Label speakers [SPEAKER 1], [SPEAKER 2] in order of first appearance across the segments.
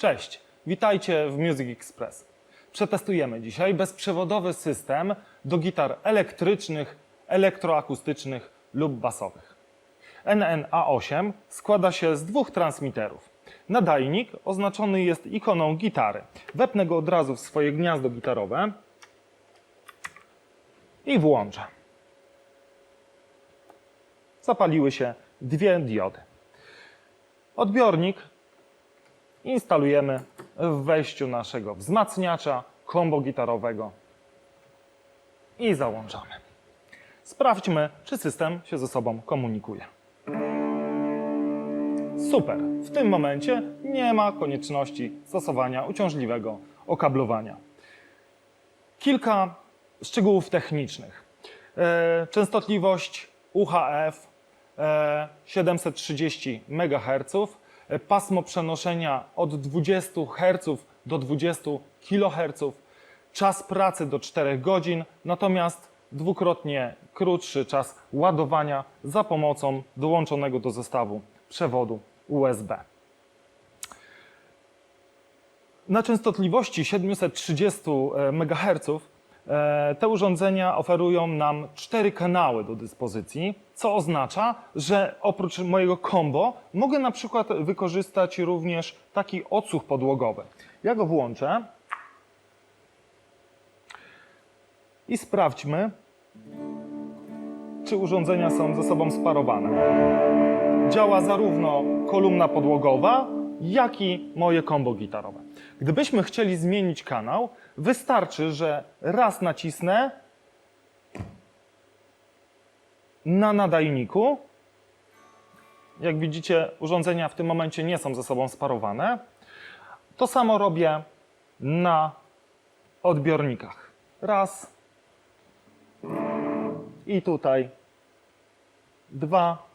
[SPEAKER 1] Cześć, witajcie w Music Express. Przetestujemy dzisiaj bezprzewodowy system do gitar elektrycznych, elektroakustycznych lub basowych. NNA8 składa się z dwóch transmiterów. Nadajnik oznaczony jest ikoną gitary. Wepnę go od razu w swoje gniazdo gitarowe i włączę. Zapaliły się dwie diody. Odbiornik instalujemy w wejściu naszego wzmacniacza kombo gitarowego i załączamy. Sprawdźmy, czy system się ze sobą komunikuje. Super. W tym momencie nie ma konieczności stosowania uciążliwego okablowania. Kilka szczegółów technicznych. E, Częstotliwość UHF e, 730 MHz, pasmo przenoszenia od 20 Hz do 20 kHz, czas pracy do 4 godzin, natomiast dwukrotnie krótszy czas ładowania za pomocą dołączonego do zestawu przewodu USB. Na częstotliwości 730 MHz te urządzenia oferują nam cztery kanały do dyspozycji, co oznacza, że oprócz mojego combo mogę na przykład wykorzystać również taki odsłuch podłogowy. Ja go włączę i sprawdźmy, czy urządzenia są ze sobą sparowane działa zarówno kolumna podłogowa, jak i moje kombo gitarowe. Gdybyśmy chcieli zmienić kanał, wystarczy, że raz nacisnę na nadajniku. Jak widzicie, urządzenia w tym momencie nie są ze sobą sparowane. To samo robię na odbiornikach. Raz. I tutaj. Dwa.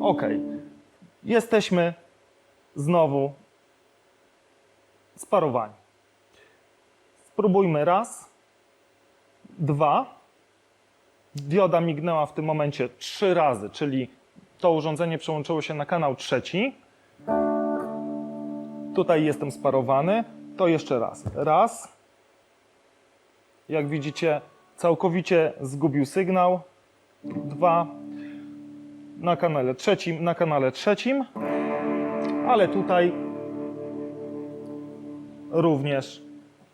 [SPEAKER 1] Ok. Jesteśmy znowu sparowani. Spróbujmy raz, dwa. Dioda mignęła w tym momencie trzy razy, czyli to urządzenie przełączyło się na kanał trzeci. Tutaj jestem sparowany. To jeszcze raz. Raz. Jak widzicie, całkowicie zgubił sygnał. Dwa na kanale trzecim, na kanale trzecim, ale tutaj również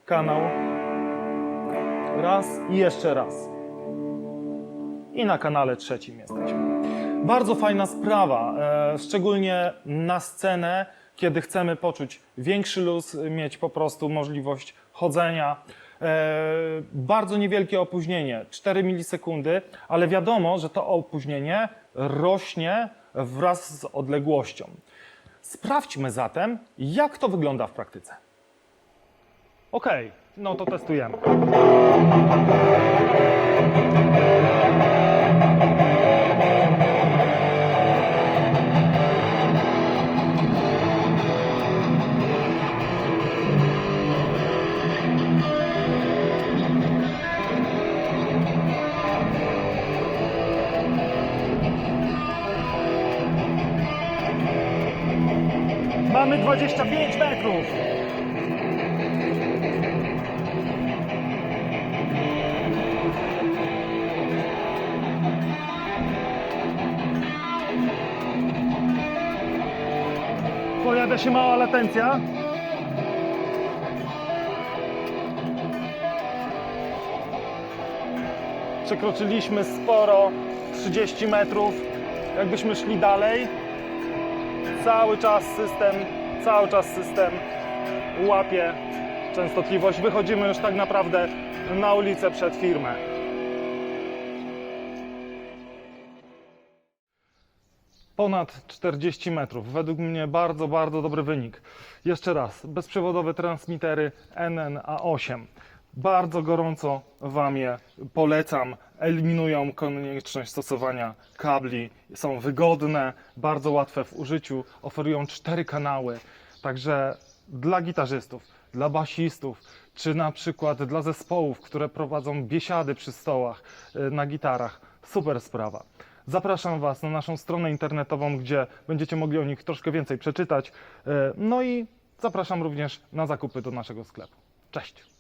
[SPEAKER 1] kanał raz i jeszcze raz. I na kanale trzecim jesteśmy. Bardzo fajna sprawa, e, szczególnie na scenę, kiedy chcemy poczuć większy luz, mieć po prostu możliwość chodzenia. E, bardzo niewielkie opóźnienie, 4 milisekundy, ale wiadomo, że to opóźnienie rośnie wraz z odległością. Sprawdźmy zatem, jak to wygląda w praktyce. Ok, no to testujemy. Mamy 25 metrów. Pojawia się mała latencja. Przekroczyliśmy sporo, 30 metrów. Jakbyśmy szli dalej, cały czas system, cały czas system łapie częstotliwość. Wychodzimy już tak naprawdę na ulicę przed firmę. Ponad 40 metrów. Według mnie bardzo, bardzo dobry wynik. Jeszcze raz, bezprzewodowe transmitery NNA8. Bardzo gorąco Wam je polecam. Eliminują konieczność stosowania kabli. Są wygodne, bardzo łatwe w użyciu. Oferują cztery kanały. Także dla gitarzystów, dla basistów, czy na przykład dla zespołów, które prowadzą biesiady przy stołach y, na gitarach. Super sprawa. Zapraszam Was na naszą stronę internetową, gdzie będziecie mogli o nich troszkę więcej przeczytać. E, No i zapraszam również na zakupy do naszego sklepu. Cześć!